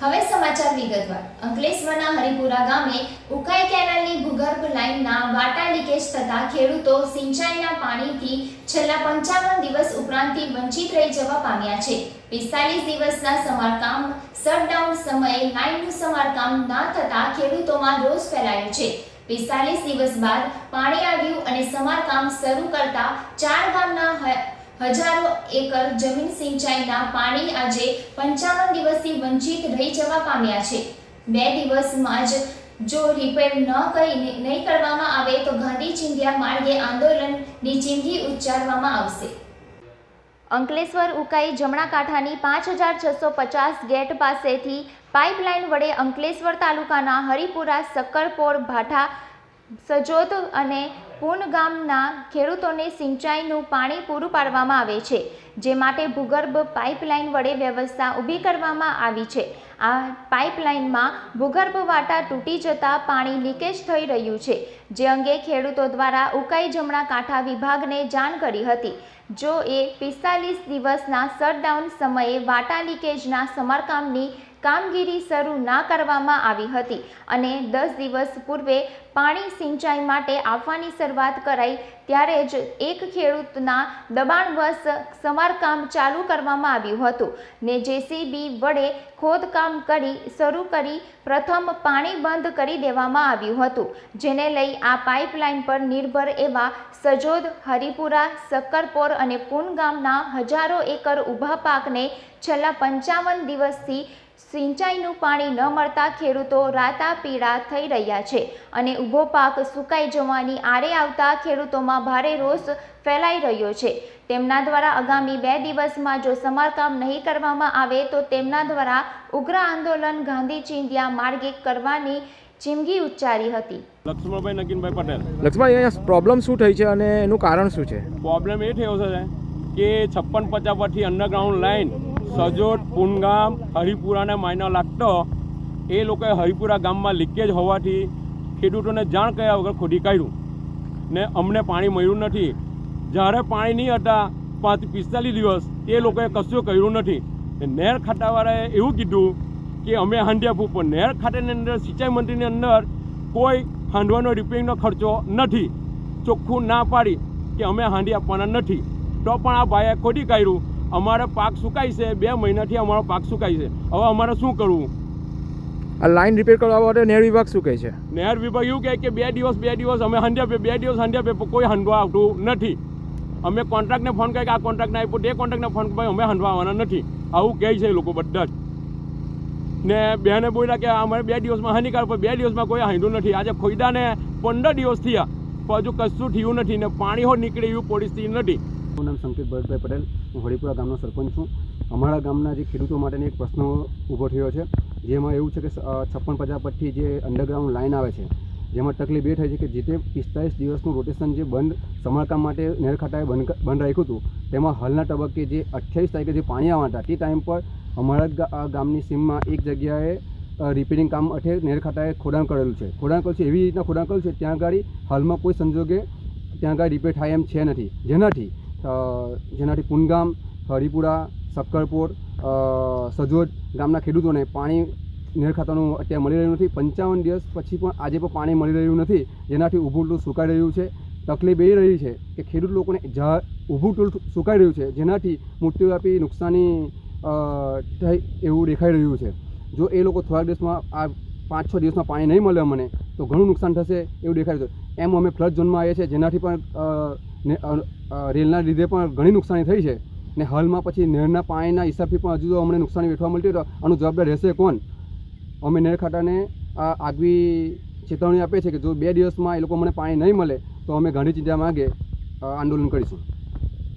હવે સમાચાર વિગતવાર. અંકલેશ્વરના હરિપુરા ગામે ઉકાઈ કેનાલની ભૂગર્ભ લાઇનના વાટા લીકેજ થતા ખેડૂતો સિંચાઈના પાણીથી છેલ્લા પંચાવન દિવસ ઉપરાંતથી વંચિત રહી જવા પામ્યા છે. પિસ્તાલીસ દિવસના સમારકામ શટડાઉન સમયે લાઇનનું સમારકામ ના થતા ખેડૂતોમાં રોષ ફેલાયો છે. પિસ્તાલીસ દિવસ બાદ પાણી આવ્યું અને સમારકામ શરૂ કરતા ચાર ગામના હજારો એકર જમીન સિંચાઈના પાણી આજે પંચાવન દિવસથી વંચિત રહી જવા પામ્યા છે. બે દિવસમાં જ જો રિપેર ન કરી નહીં કરવામાં આવે તો ગાંધી ચિંધ્યા માર્ગે આંદોલનની ચીમકી ઉચ્ચારવામાં આવશે. અંકલેશ્વર ઉકાઈ જમણા કાંઠાની પાંચ હજાર છસો પચાસ ગેટ પાસેથી પાઇપલાઇન વડે અંકલેશ્વર તાલુકાના હરિપુરા સક્કરપોર ભાઠા સજોદ અને પૂન ગામના ખેડૂતોને સિંચાઈનું પાણી પૂરું પાડવામાં આવે છે. જે માટે ભૂગર્ભ પાઇપલાઇન વડે વ્યવસ્થા ઊભી કરવામાં આવી છે. આ પાઇપલાઇનમાં ભૂગર્ભ વાટા તૂટી જતાં પાણી લીકેજ થઈ રહ્યું છે, જે અંગે ખેડૂતો દ્વારા ઉકાઈ જમણા કાંઠા વિભાગને જાણ કરી હતી. જો એ પિસ્તાલીસ દિવસના શટડાઉન સમયે વાટા લીકેજના સમારકામની કામગીરી શરૂ ના કરવામાં આવી હતી અને દસ દિવસ પૂર્વે પાણી સિંચાઈ માટે આપવાની શરૂઆત કરાઈ ત્યારે જ એક ખેડૂતના દબાણવશ સમારકામ ચાલુ કરવામાં આવ્યું હતું. ને જેસીબી વડે ખોદકામ કરી, શરૂ કરી, પ્રથમ પાણી બંધ કરી દેવામાં આવ્યું હતું, જેને લઈ આ પાઇપલાઇન પર નિર્ભર એવા સજોદ, હરિપુરા, સક્કરપોર અને પૂન ગામના હજારો એકર ઊભા પાકને છેલ્લા પંચાવન દિવસથી સિંચાઈનું પાણી ન મળતા ખેડૂતો રાતા પીડા થઈ રહ્યા છે અને ઊભો પાક સુકાઈ જવાની આરે આવતા ખેડૂતોમાં ભારે રોષ ફેલાઈ રહ્યો છે. તેમના દ્વારા આગામી બે દિવસમાં જો સમારકામ નહીં કરવામાં આવે તો તેમના દ્વારા ઉગ્ર આંદોલન ગાંધી ચિંધ્યા માર્ગે કરવાની ચીમગી ઉચ્ચારી હતી. લક્ષ્મણભાઈ નગીનભાઈ પટેલ. લક્ષ્મણ અહીંયા પ્રોબ્લેમ શું થઈ છે અને એનું કારણ શું છે? પ્રોબ્લેમ એ થયો છે કે છપ્પન પચાસ પરથી અંડરગ્રાઉન્ડ લાઈન સજોટ, પુનગામ, હરિપુરાને માયનો લાગતો. એ લોકોએ હરિપુરા ગામમાં લીકેજ હોવાથી ખેડૂતોને જાણ કર્યા વગર ખોદી કાઢ્યું. ને અમને પાણી મળ્યું નથી. જ્યારે પાણી નહીં હતા, પાંચ પિસ્તાલીસ દિવસ એ લોકોએ કશું કર્યું નથી. ને નહેર ખાતાવાળાએ એવું કીધું કે અમે હાંડી આપવું પણ નહેર ખાતાની અંદર, સિંચાઈ મંત્રીની અંદર કોઈ હાંડવાનો રિપેરિંગનો ખર્ચો નથી. ચોખ્ખું ના પાડી કે અમે હાંડી આપવાના નથી. તો પણ આ ભાઈએ ખોટી કાઢ્યું. અમારે પાક સુકાય છે બે મહિનાથી અમારો પાક સુકાય છે. હવે અમારે શું કરવું? આ લાઈન રિપેર કરવા માટે નહેર વિભાગ શું કહે છે? નહેર વિભાગ એવું કહે કે બે દિવસ બે દિવસ અમે હંડ્યા આપીએ બે દિવસ હંડ્યા પે કોઈ હંડવા આવતું નથી. અમે કોન્ટ્રાક્ટને ફોન કરીએ કે આ કોન્ટ્રાક્ટને આપ્યો તે કોન્ટ્રાક્ટને ફોન ભાઈ અમે હંડવા આવવાના નથી. આવું કહે છે એ લોકો બધા જ. ને બેને બોલ્યા કે અમારે બે દિવસમાં હાનિકારક પણ બે દિવસમાં કોઈ હાંડ્યું નથી. આજે ખોઈદાને પંદર દિવસ થયા પણ હજુ કશું થયું નથી ને પાણી હો નીકળે એવી પરિસ્થિતિ નથી. મારું નામ સંકેત ભરતભાઈ પટેલ. હું હરિપુરા ગામનો સરપંચ છું. અમારા ગામના જે ખેડૂતો માટેનો એક પ્રશ્ન ઊભો થયો છે. જેમાં એવું છે કે છપ્પન પચાસ પરથી જે અંડરગ્રાઉન્ડ લાઇન આવે છે, જેમાં તકલીફ એ થાય છે કે જે તે પિસ્તાલીસ દિવસનું રોટેશન જે બંધ, સમારકામ માટે નેર ખાતાએ બંધ બંધ રાખ્યું હતું, તેમાં હાલના તબક્કે જે અઠ્યાવીસ તારીખે જે પાણી આવવાના હતા તે ટાઈમ પર અમારા ગામની સીમમાં એક જગ્યાએ રિપેરિંગ કામ અઠે નેર ખાતાએ ખોડાણ કરેલું છે. ખોડાણ કરેલું છે, એવી રીતના ખોડાણ કરેલું છે, ત્યાં ગાડી હાલમાં કોઈ સંજોગે ત્યાં ગાડી રિપેર થાય એમ છે નથી. જેનાથી જેનાથી પુનગામ, હરિપુરા સક્કરપોર સજોદ ગામના ખેડૂતોને પાણી નહેર ખાતાનું અત્યારે મળી રહ્યું નથી. પંચાવન દિવસ પછી પણ આજે પણ પાણી મળી રહ્યું નથી. જેનાથી ઊભું ટૂલ સુકાઈ રહ્યું છે. તકલીફ એ રહી છે કે ખેડૂત લોકોને જા ઊભું ટૂલ સુકાઈ રહ્યું છે. જેનાથી મૃત્યુવ્યાપી નુકસાની થાય એવું દેખાઈ રહ્યું છે. જો એ લોકો થોડાક દિવસમાં આ પાંચ છ દિવસમાં પાણી નહીં મળે અમને, તો ઘણું નુકસાન થશે એવું દેખાય છે. એમ અમે ફ્લડ ઝોનમાં આવીએ છીએ. જેનાથી પણ ને, રેલના લીધે પણ ઘણી નુકસાની થઈ છે. ને હાલમાં પછી નહેરના પાણીના હિસાબથી પણ હજુ અમને નુકસાની વેઠવા મળતી તો આનું જવાબદાર રહેશે કોણ? અમે નહેર ખાતાને આ આગવી ચેતવણી આપે છે કે જો બે દિવસમાં એ લોકો મને પાણી નહીં મળે તો અમે ઘણી ચિંતા માગે આંદોલન કરીશું.